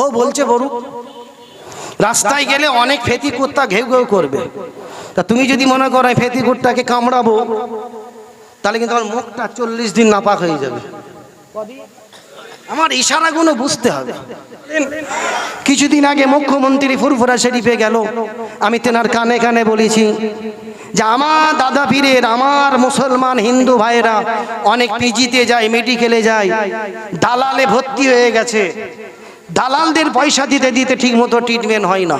ও বলছে, বরু, রাস্তায় গেলে অনেক ফেতি কুত্তা ঘেউ ঘেউ করবে। তা তুমি যদি মনে করো ফেতি কুত্তাকে কামড়াবো, তাহলে কিন্তু আমার মুখটা চল্লিশ দিন নাপাক হয়ে যাবে। আমার ইশারাগুলো বুঝতে হবে। কিছুদিন আগে মুখ্যমন্ত্রী ফুরফুরা শরীফে গেল। আমি তেনার কানে কানে বলেছি যে, আমার দাদা পীরের, আমার মুসলমান হিন্দু ভাইরা অনেক পিজিতে যায়, মেডিকেলে যায়, দালালে ভর্তি হয়ে গেছে। দালালদের পয়সা দিতে দিতে ঠিক মতো ট্রিটমেন্ট হয় না।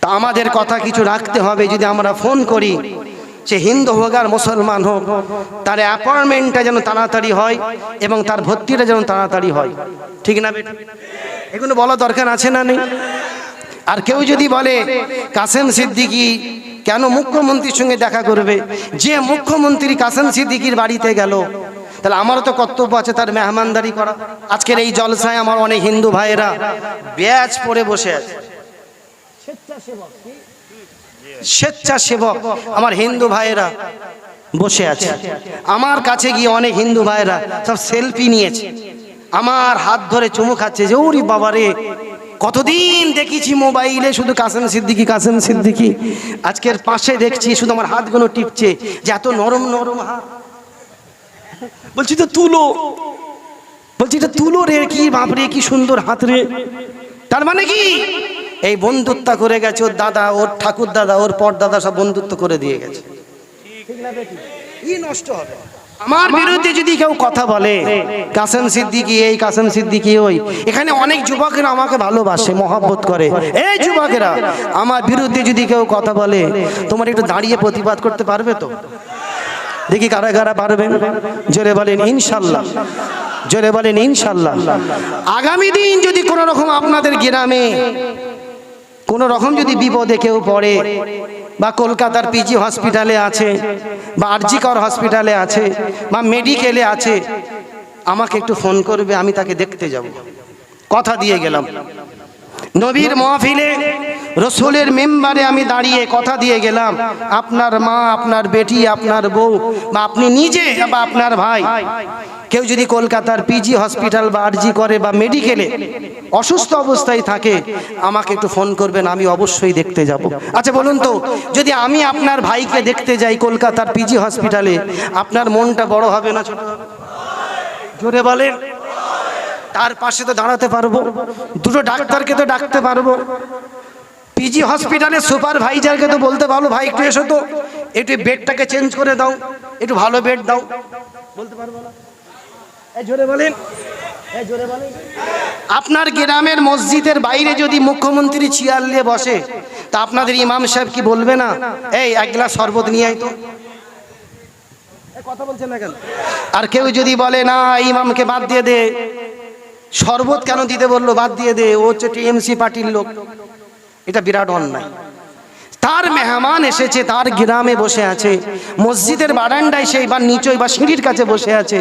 তা আমাদের কথা কিছু রাখতে হবে যদি আমরা ফোন করি সে হিন্দু হোক আর মুসলমান হোক, তার অ্যাপয়েন্টমেন্টটা যেন তাড়াতাড়ি হয় এবং তার ভর্তিটা যেন তাড়াতাড়ি হয়। ঠিক না এগুলো বলা দরকার আছে না নেই? আর কেউ যদি বলে, কাসেম সিদ্দিকি, কেন মুখ্যমন্ত্রীর সঙ্গে দেখা করবে? যে মুখ্যমন্ত্রী কাসেম সিদ্দিকির বাড়িতে গেল তাহলে আমারও তো কর্তব্য আছে তার মেহমানদারি করা। আজকের এই জলসায় আমার অনেক হিন্দু ভাইয়েরা ব্যাচ পরে বসে আছে। স্বেচ্ছাসেবক আমার হিন্দু ভাইয়েরা বসে আছে। আমার কাছে গিয়ে অনেক হিন্দু ভাইয়েরা সব সেলফি নিয়েছে। আমার হাত ধরে চুমু খাচ্ছে যে, ওরি বাবারে কতদিন দেখেছি মোবাইলে শুধু কাসেম সিদ্দিকি কাসেম সিদ্দিকি। আজকের পাশে দেখছি শুধু আমার হাতগুলো টিপছে যে, এত নরম নরম হাত। বলছি তো তুলো। বলছি এটা তুলো রে কি, বাপ রে কি সুন্দর হাত রে। তার মানে কি? এই বন্ধুত্ব করে গেছে ওর দাদা, ওর ঠাকুর দাদা, ওর পর দাদা সব বন্ধুত্ব করে দিয়ে গেছে। নষ্ট হবে? আমার বিরুদ্ধে যদি কেউ কথা বলে, কাসেম সিদ্দিকি এই, কাসেম সিদ্দিকি ওই, এখানে অনেক যুবকেরা আমাকে ভালোবাসে, মহব্বত করে। এই যুবকেরা, আমার বিরুদ্ধে যদি কেউ কথা বলে, তোমার একটু দাঁড়িয়ে প্রতিবাদ করতে পারবে তো? দেখি কারা কারা পারবেন? জোরে বলেন, ইনশাল্লাহ। জোরে বলেন, ইনশাল্লাহ। আগামী দিন যদি কোনো রকম আপনাদের গ্রামে কোনো রকম যদি বিপদে কেউ পড়ে বা কলকাতার পিজি হসপিটালে আছে বা আরজিকর হসপিটালে আছে বা মেডিকেলে আছে, আমাকে একটু ফোন করবে, আমি তাকে দেখতে যাব। কথা দিয়ে গেলাম। নবীর মহফিলে রসুলের মেম্বারে আমি দাঁড়িয়ে কথা দিয়ে গেলাম, আপনার মা, আপনার বেটি, আপনার বউ, বা আপনি নিজে বা আপনার ভাই। কেউ যদি কলকাতার পিজি হসপিটাল বা আরজি করে বা মেডিকেলে অসুস্থ অবস্থায় থাকে, আমাকে একটু ফোন করবেন, আমি অবশ্যই দেখতে যাব। আচ্ছা বলুন তো, যদি আমি আপনার ভাইকে দেখতে যাই কলকাতার পিজি হসপিটালে, আপনার মনটা বড় হবে না ছোট জোরে বলেন। তার পাশে তো দাঁড়াতে পারব। দুটো ডাক্তারকে তো ডাকতে পারব। পিজি হসপিটালের সুপারভাইজারকে তো বলতে পারব ভাই, একটু এসো তো। একটু বেডটাকে চেঞ্জ করে দাও। একটু ভালো বেড দাও। বলতে পারব আপনার গ্রামের মসজিদের বাইরে যদি মুখ্যমন্ত্রী চেয়ার নিয়ে বসে, তা আপনাদের ইমাম সাহেব কি বলবে না? এই, এক গ্লাস শরবত নিয়ে আয় তো। কথা বলছেন না কেন? আর কেউ যদি বলে, না, ইমামকে বাদ দিয়ে দে। শরবত কেন দিতে বলল? বাদ দিয়ে দে। ও হচ্ছে টিএমসি পার্টির লোক। এটা বিরাট অন্যায়। তার মেহমান এসেছে, তার গ্রামে বসে আছে। মসজিদের বারান্দায় সেই বা নিচই বা সিঁড়ির কাছে বসে আছে।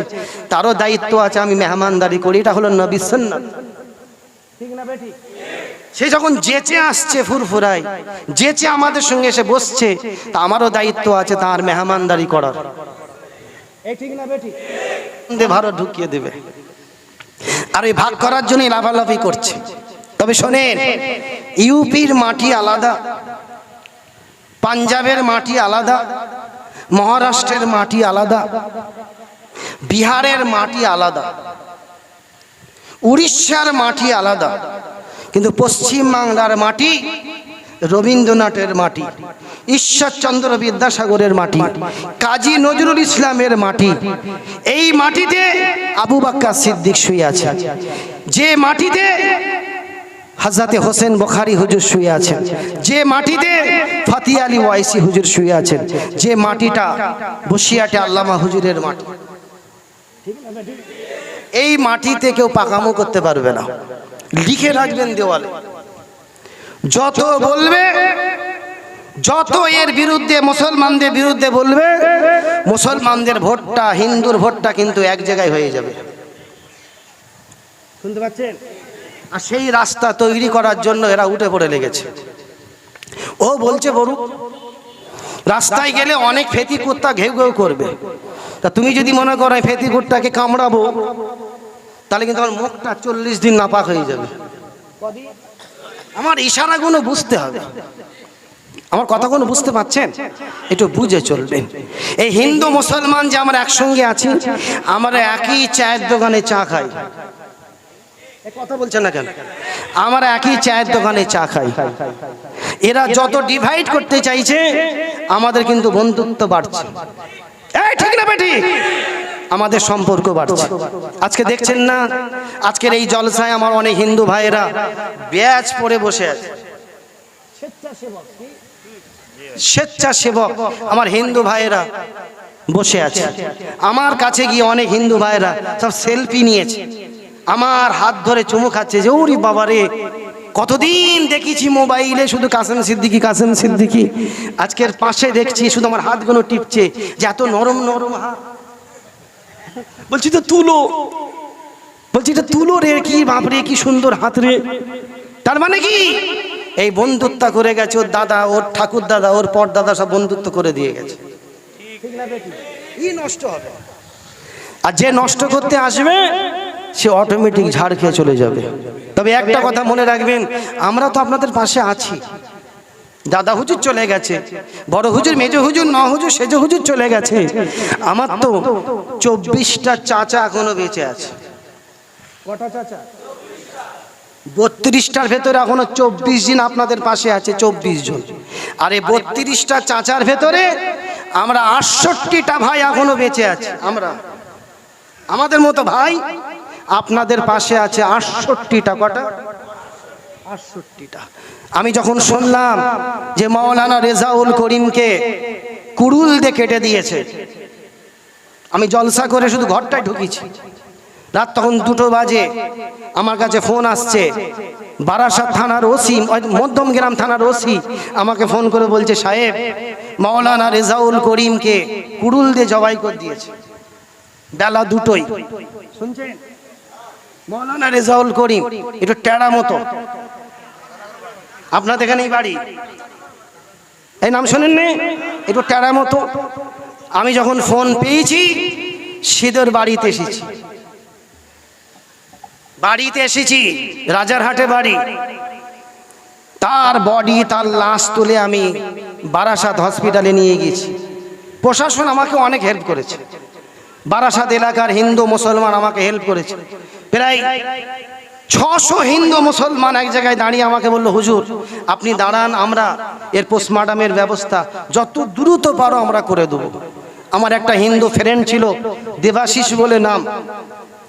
তারও দায়িত্ব আছে, আমি মেহমানদারি করি, এটা হলো নবী সুন্নাত। ঠিক না বেটি? সে যখন যেচে আসছে ফুরফুরাই যেচে আমাদের সঙ্গে এসে বসছে, তা আমারও দায়িত্ব আছে তার মেহমানদারি করার। ভারত ঢুকিয়ে দেবে। আর এই ভাগ করার জন্যই লাফালাফি করছে। তবে শোনেন ইউপির মাটি আলাদা, পাঞ্জাবের মাটি আলাদা, মহারাষ্ট্রের মাটি আলাদা, বিহারের মাটি আলাদা, উড়িষ্যার মাটি আলাদা, কিন্তু পশ্চিম বাংলার মাটি রবীন্দ্রনাথের মাটি, ঈশ্বরচন্দ্র বিদ্যাসাগরের মাটি, কাজী নজরুল ইসলামের মাটি, এই মাটিতে আবু বাক্কা সিদ্দিক শুয়ে আছে। যে মাটিতে হাজরাতে হোসেন বখারি হুজুর শুয়ে আছেন। যে মাটিতে ফাতি আলী ওয়াইসি হুজুর শুয়ে আছেন, যে মাটিটা বসিয়াটে আল্লামা হুজুরের মাটি। এই মাটিতে কেউ পাকামো করতে পারবে না। লিখে রাখবেন দেওয়ালে। যত বলবে, যত এর বিরুদ্ধে, মুসলমানদের বিরুদ্ধে বলবে, মুসলমানদের ভোটটা, হিন্দুর ভোটটা কিন্তু এক জায়গায় হয়ে যাবে। শুনতে পাচ্ছেন? আর সেই রাস্তা তৈরি করার জন্য এরা উঠে পড়ে লেগেছে। ও বলছে বরু রাস্তায় গেলে অনেক ফেতি কুত্তা ঘেউ ঘেউ করবে। তা তুমি যদি মনে করো ফেতি কুত্তাকে কামড়াবো, তাহলে কিন্তু আমার মুখটা চল্লিশ দিন নাপাক হয়ে যাবে। আমার ইশারাগুলো বুঝতে হবে। আমার কথাগুলো বুঝতে পারছেন? একটু বুঝে চলবেন। এই হিন্দু মুসলমান যে আমরা একসঙ্গে আছি, আমরা একই চায়ের দোকানে চা খাই। কথা বলছেন না কেন? আমরা একই চায়ের দোকানে চা খাই। এরা যত ডিভাইড করতে চাইছে আমাদের কিন্তু বন্ধুত্ব বাড়ছে। ঠিক না বেটি? আমাদের সম্পর্ক বাড়ছে। আজকে দেখছেন না? আজকের এই জলসায় আমার অনেক হিন্দু ভাইয়েরা ব্যাচ পরে বসে আছে। স্বেচ্ছাসেবক আমার হিন্দু ভাইয়েরা বসে আছে। আমার কাছে গিয়ে অনেক হিন্দু ভাইয়েরা সব সেলফি নিয়েছে। আমার হাত ধরে চুমু খাচ্ছে যে ওরে বাবা রে কতদিন দেখেছি মোবাইলে শুধু কাসেম সিদ্দিকি কাসেম সিদ্দিকি। আজকের পাশে দেখছি শুধু আমার হাতগুলো টিপছে যে এত নরম নরম হাত। বলছি তো তুলো। বলছি এটা তুলো রে কি বাপরে কি সুন্দর হাত রে। তার মানে কি? এই বন্ধুত্ব করে গেছে ওর দাদা ওর ঠাকুর দাদা ওর পর দাদা সব বন্ধুত্ব করে দিয়ে গেছে। ঠিক ই নষ্ট হবে? আর যে নষ্ট করতে আসবে সে অটোমেটিক ঝাড় খেয়ে চলে যাবে। তবে একটা কথা মনে রাখবেন আমরা তো আপনাদের পাশে আছি। দাদা হুজুর চলে গেছে বড় হুজুর মেজ হুজুর ন হুজুর সেজ হুজুর চলে গেছে। আমার তো চব্বিশটা চাচা এখনও বেঁচে আছে। কটা চাচা? বত্রিশটার ভেতরে এখনও চব্বিশ জন আপনাদের পাশে আছে চব্বিশ জন। আর এই বত্রিশটা চাচার ভেতরে আমরা আটষট্টিটা ভাই এখনও বেঁচে আছে। আমরা। আমাদের মতো ভাই আপনাদের পাশে আছে আটষট্টিটা, কটা? আটষট্টিটা। আমি যখন শুনলাম যে মাওলানা রেজাউল করিমকে কুড়ুল দিয়ে কেটে দিয়েছে, আমি জলসা করে শুধু ঘরটায় ঢুকেছি। রাত তখন দুটো বাজে, আমার কাছে ফোন আসছে। বারাসাত থানার ওসি, মধ্যম গ্রাম থানার ওসি আমাকে ফোন করে বলছে, সাহেব, মাওলানা রেজাউল করিমকে কুড়ুল দিয়ে জবাই করে দিয়েছে। বেলা দুটোই শুনছেন? মৌলানা রেজাউল করিম, একটু টেড়া মতো। আপনাদের এখানেই বাড়ি। এই নাম শোনেন নে একটু টেড়া মতো। আমি যখন ফোন পেয়েছি, সিদর বাড়িতে এসেছি। বাড়িতে এসেছি, রাজারহাটে বাড়ি। তার বডি তার লাশ তুলে আমি বারাসাত হসপিটালে নিয়ে গেছি প্রশাসন আমাকে অনেক হেল্প করেছে। বারাসাত এলাকার হিন্দু, মুসলমান আমাকে হেল্প করেছে। প্রায় ছশো হিন্দু মুসলমান এক জায়গায় দাঁড়িয়ে আমাকে বলল, হুজুর, আপনি দাঁড়ান, আমরা এর পোস্টমার্টামের ব্যবস্থা যত দ্রুত পারো আমরা করে দেবো। আমার একটা হিন্দু ফ্রেন্ড ছিল, দেবাশিস বলে নাম।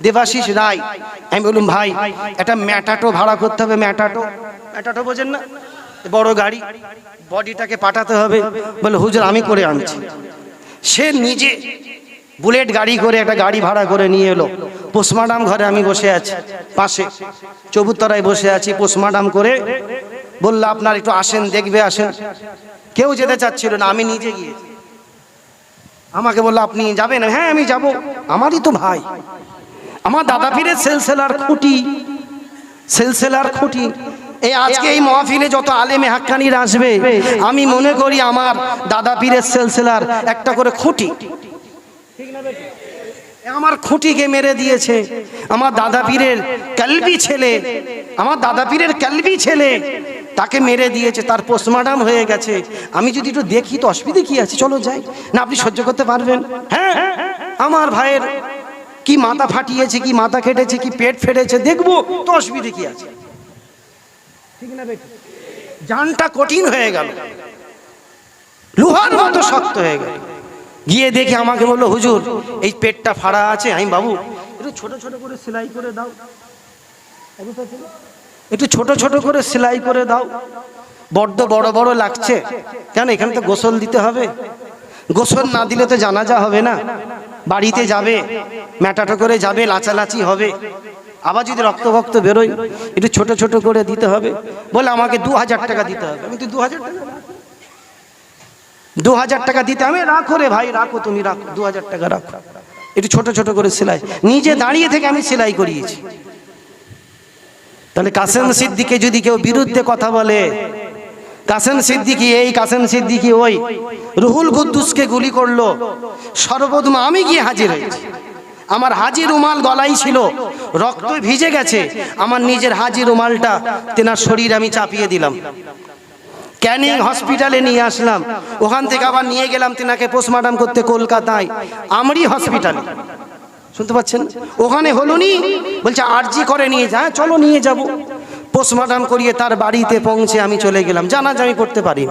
দেবাশিস রায়। আমি বললাম, ভাই, একটা ম্যাটাটো ভাড়া করতে হবে, ম্যাটাটো। ম্যাটাটো বোঝেন না, বড় গাড়ি, বডিটাকে পাঠাতে হবে। বলে হুজুর, আমি করে আনছি। সে নিজে বুলেট গাড়ি করে, একটা গাড়ি ভাড়া করে নিয়ে এলো। পোস্টমার্টাম ঘরে আমি বসে আছি, পাশে। চবুতরায় বসে আছি, পোস্টমার্টাম করে বলল, আপনার একটু আসেন, দেখবে, আসেন। কেউ যেতে চাচ্ছিল না, আমি নিজে গিয়েছি। আমাকে বলল, আপনি যাবেন? হ্যাঁ আমি যাব। আমারই তো ভাই। আমার দাদা পীরের সেলসেলার খুঁটি সেলসেলার খুঁটি। এই আজকে এই মহফিলে যত আলেমে হাক্কানির আসবে, আমি মনে করি আমার দাদা পীরের সেলসেলার একটা করে খুঁটি। আমার খুঁটিকে মেরে দিয়েছে। আমার দাদা পীরের কালবি ছেলে। আমার দাদা পীরের কালবি ছেলে। তাকে মেরে দিয়েছে, তার পোস্টমার্টাম হয়ে গেছে। আমি যদি একটু দেখি তো অসুবিধে কি আছে? চলো যাই। না, আপনি সহ্য করতে পারবেন। হ্যাঁ আমার ভাইয়ের কি মাথা ফাটিয়েছে, কি মাথা কেটেছে কি পেট ফেটেছে, দেখব তো অসুবিধে কি আছে। ঠিক না বেটি? জানটা কঠিন হয়ে গেল। লোহার মতো শক্ত হয়ে গেল। গিয়ে দেখে আমাকে বলল হুজুর এই পেটটা ফাড়া আছে আমি বাবু। একটু ছোট ছোট করে সেলাই করে দাও। একটু ছোট ছোট করে? সেলাই করে দাও। বড্ড বড় বড় লাগছে। কেন এখানে তো গোসল দিতে হবে। গোসল না দিলে তো জানাজা হবে না। বাড়িতে যাবে ম্যাটাটো করে যাবে লাচালাচি হবে। আবার যদি রক্ত ভক্ত বেরোয় একটু ছোট ছোট করে দিতে হবে। বলে আমাকে দু হাজার টাকা দিতে হবে। আমি তো দু হাজার টাকা? দু হাজার টাকা দিতে আমি রাখো রে ভাই, রাখো তুমি, রাখো দু হাজার টাকা রাখো। একটু ছোট ছোট করে সেলাই, নিজে দাঁড়িয়ে থেকে আমি সেলাই করিয়েছি। তাহলে কাসেম সিদ্দিকে যদি কেউ বিরুদ্ধে কথা বলে, কাসেম সিদ্দিকি এই, কাসেম সিদ্দিকি ওই, রুহুল কুদ্দুসকে গুলি করল, সর্বপ্রথম আমি গিয়ে হাজির হয়েছি। আমার হাজি রুমাল গলাই ছিল, রক্ত ভিজে গেছে, আমার নিজের হাজি রুমালটা তেনার শরীর আমি চাপিয়ে দিলাম। ক্যানিং হসপিটালে নিয়ে আসলাম। ওখান থেকে আবার নিয়ে গেলাম তেনাকে পোস্টমার্টাম করতে কলকাতায়। আমরি হসপিটালে। শুনতে পাচ্ছেন? ওখানে হলো নি? বলছে আরজি করে নিয়ে যা চলো নিয়ে যাব। পোস্টমার্টাম করিয়ে তার বাড়িতে পৌঁছে আমি চলে গেলাম। জানাজ আমি করতে পারি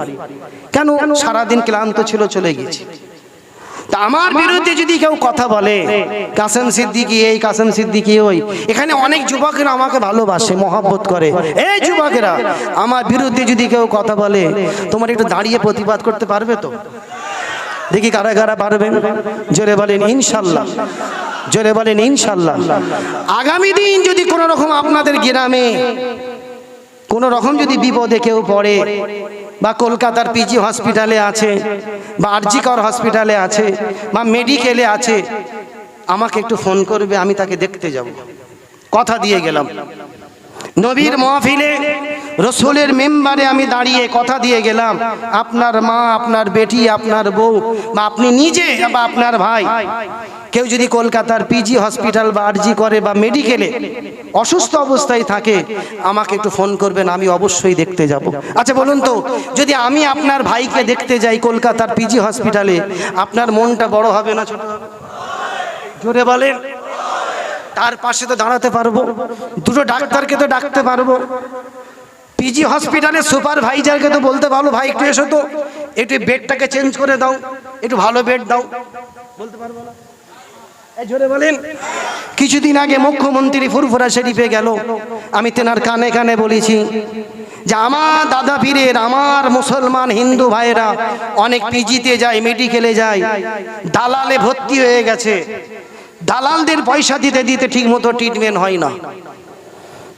কেন? সারাদিন ক্লান্ত ছিল চলে গেছি। তা আমার বিরুদ্ধে যদি কেউ কথা বলে কাসেম সিদ্দিকি এই কাসেম সিদ্দিকি ওই এখানে অনেক যুবকেরা আমাকে ভালোবাসে মহব্বত করে। এই যুবকেরা আমার বিরুদ্ধে যদি কেউ কথা বলে তোমার একটু দাঁড়িয়ে প্রতিবাদ করতে পারবে তো? দেখি কারা কারা পারবেন জোরে বলেন ইনশাল্লাহ। জোরে বলেন ইনশাল্লাহ। আগামী দিন যদি কোনো রকম আপনাদের গ্রামে কোনো রকম যদি বিপদে কেউ পড়ে বা কলকাতার পিজি হসপিটালে আছে, বা আরজিকর হসপিটালে আছে, বা মেডিকেলে আছে, আমাকে একটু ফোন করবে, আমি তাকে দেখতে যাব। কথা দিয়ে গেলাম। নবীর মহফিলে রসুলের মেম্বারে আমি দাঁড়িয়ে কথা দিয়ে গেলাম, আপনার মা, আপনার বেটি, আপনার বউ, বা আপনি নিজে বা আপনার ভাই, কেউ যদি কলকাতার পিজি হসপিটাল বা আরজি করে বা মেডিকেলে অসুস্থ অবস্থায় থাকে, আমাকে একটু ফোন করবেন, আমি অবশ্যই দেখতে যাব। আচ্ছা বলুন তো, যদি আমি আপনার ভাইকে দেখতে যাই কলকাতার পিজি হসপিটালে, আপনার মনটা বড় হবে না ছোট জোরে বলেন। তার পাশে তো দাঁড়াতে পারব। দুটো ডাক্তারকে তো ডাকতে পারব। পিজি হসপিটালের সুপারভাইজারকে তো বলতে পারব ভাই, একটু এসো তো। একটু বেডটাকে চেঞ্জ করে দাও। একটু ভালো বেড দাও। বলতে পারব না। বলেন। কিছুদিন আগে মুখ্যমন্ত্রী ফুরফুরা শরীফে গেল। আমি তেনার কানে কানে বলেছি যে, আমার দাদা পীরের, আমার মুসলমান হিন্দু ভাইয়েরা অনেক পিজিতে যায় মেডিকেলে যায়। দালালে ভর্তি হয়ে গেছে। দালালদের পয়সা দিতে দিতে ঠিক মতো ট্রিটমেন্ট হয় না।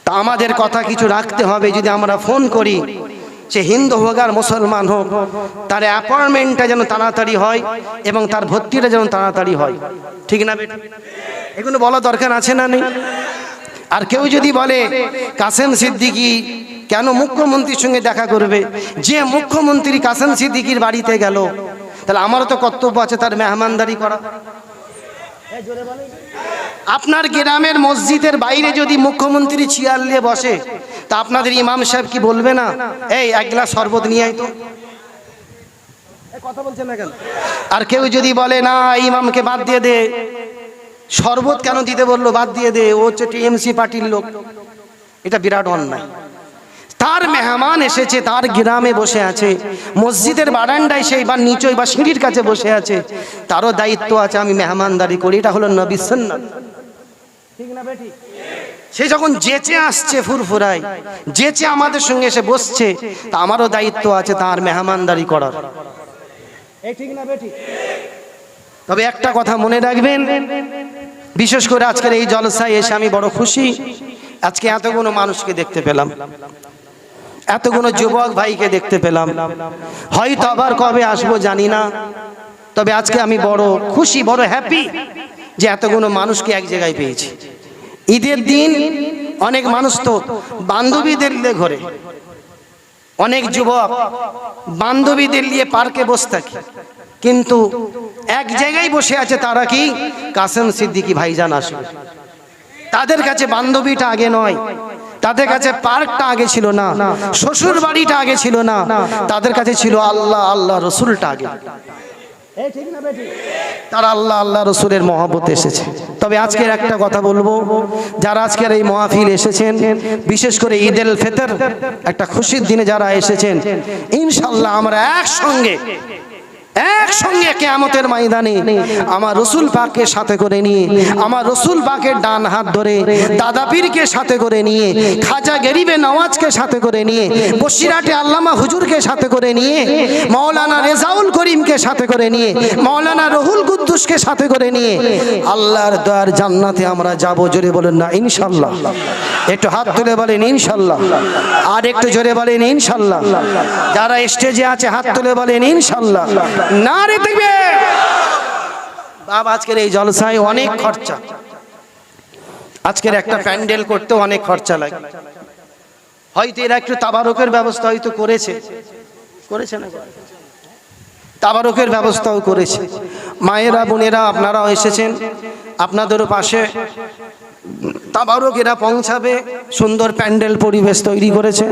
তা আমাদের কথা কিছু রাখতে হবে যদি আমরা ফোন করি। সে হিন্দু হোক আর মুসলমান হোক, তার অ্যাপয়েন্টমেন্টটা যেন তাড়াতাড়ি হয় এবং তার ভর্তিটা যেন তাড়াতাড়ি হয়। ঠিক না এগুলো বলা দরকার আছে না নেই? আর কেউ যদি বলে, কাসেম সিদ্দিকি কেন মুখ্যমন্ত্রীর সঙ্গে দেখা করবে? যে মুখ্যমন্ত্রী কাসেম সিদ্দিকির বাড়িতে গেল, তাহলে আমারও তো কর্তব্য আছে তার মেহমানদারি করা। আপনার গ্রামের মসজিদের বাইরে যদি মুখ্যমন্ত্রী চেয়ার নিয়ে বসে তা আপনাদের ইমাম সাহেব কি বলবে না? এই এক গ্লাস শরবত নিয়ে আয় তো। কথা বলছেন না কেন? আর কেউ যদি বলে না ইমামকে বাদ দিয়ে দে। শরবত কেন দিতে বলল? বাদ দিয়ে দে। ও হচ্ছে টিএমসি পার্টির লোক। এটা বিরাট অন্যায়। তার মেহমান এসেছে, তার গ্রামে বসে আছে। মসজিদের বারান্দায় সেই বা নিচই বা সিঁড়ির কাছে বসে আছে। তারও দায়িত্ব আছে, আমি মেহমানদারি করি, এটা হলো নবী সুন্নাত। ঠিক না বেটি সে যখন যেচে আসছে ফুরফুরায়, যেচে আমাদের সঙ্গে এসে বসছে, তা আমারও দায়িত্ব আছে তার মেহমানদারি করার। ঠিক না বেটি তবে একটা কথা মনে রাখবেন, বিশেষ করে আজকের এই জলসায় এসে আমি বড় খুশি। আজকে এতগুলো মানুষকে দেখতে পেলাম। এতগুলো যুবক ভাইকে দেখতে পেলাম। হয়তো আবার কবে আসব জানি না। তবে আজকে আমি বড় খুশি বড় হ্যাপি যে এতগুলো মানুষকে এক জায়গায় পেয়েছি। ঈদের দিন অনেক মানুষ তো বান্ধবীদের ঘরে। অনেক যুবক বান্ধবীদের নিয়ে পার্কে বসে থাকে। কিন্তু এক জায়গায় বসে আছে তারা কি? কাসেম সিদ্দিকি ভাইজান আসবে। তাদের কাছে বান্ধবীটা আগে নয়। তাদের কাছে পার্কটা আগে ছিল না শ্বশুর বাড়িটা আগে ছিল না তাদের কাছে ছিল আল্লাহ আল্লাহ রসুলটা আগে। তারা আল্লাহ আল্লাহ রসুলের মহাবত এসেছে। তবে আজকের একটা কথা বলব যারা আজকের এই মহাফিল এসেছেন বিশেষ করে ঈদ এল ফেতর একটা খুশির দিনে যারা এসেছেন ইনশাল্লাহ আমরা একসঙ্গে একসঙ্গে কেয়ামতের ময়দানে আমার রসুল পাককে সাথে করে নিয়ে, আমার রসুল পাকের ডান হাত ধরে, দাদা পীরকে সাথে করে নিয়ে, খাজা গেরিবে নওয়াজকে সাথে করে নিয়ে বসিরাটে আল্লামা হুজুরকে সাথে করে নিয়ে মৌলানা রেজাউল করিমকে সাথে করে নিয়ে মৌলানা রহুল কুদ্দুসকে সাথে করে নিয়ে, আল্লাহর দয়ার জান্নাতে আমরা যাব। জোরে বলেন না, ইনশাল্লাহ। একটু হাত তুলে বলেন, ইনশাল্লাহ। আর একটু জোরে বলেন, ইনশাল্লাহ। যারা স্টেজে আছে, হাত তুলে বলেন, ইনশাল্লাহ। না রে দেখবে। বাবা আজকের এই জলসায় অনেক খরচা। আজকের একটা প্যান্ডেল করতে অনেক খরচা লাগে। হয়তো এরা একটু তাবারকের ব্যবস্থা হয়তো করেছে। করেছে না? তাবারকের ব্যবস্থাও করেছে। মায়েরা, বোনেরা, আপনারাও এসেছেন। আপনাদেরও পাশে তাবারক এরা পৌঁছাবে। সুন্দর প্যান্ডেল পরিবেশ তৈরি করেছে।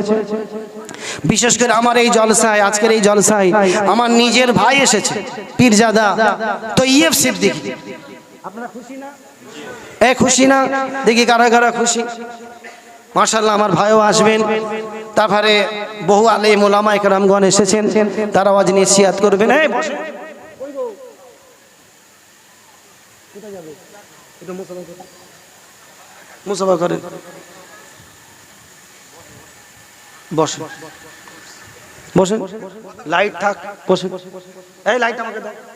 বিশেষ করে আমার এই জলসায় আজকের এই জলসায় আমার নিজের ভাই এসেছে পীরজাদা তো ইএফ সিদ্দিক। আপনারা খুশি না? এ খুশি না? দেখি কারা কারা খুশি। মার্শাল্লাহ আমার ভাইও আসবেন। তারপরে বহু আলে মোলামা একরামগণ এসেছেন তারাও আজ নিশ্চিয়াত করবেন। এই বসেন। মুসাফা করেন। বসেন। বসেন। লাইট থাক। বসেন। এই লাইট আমাকে দাও।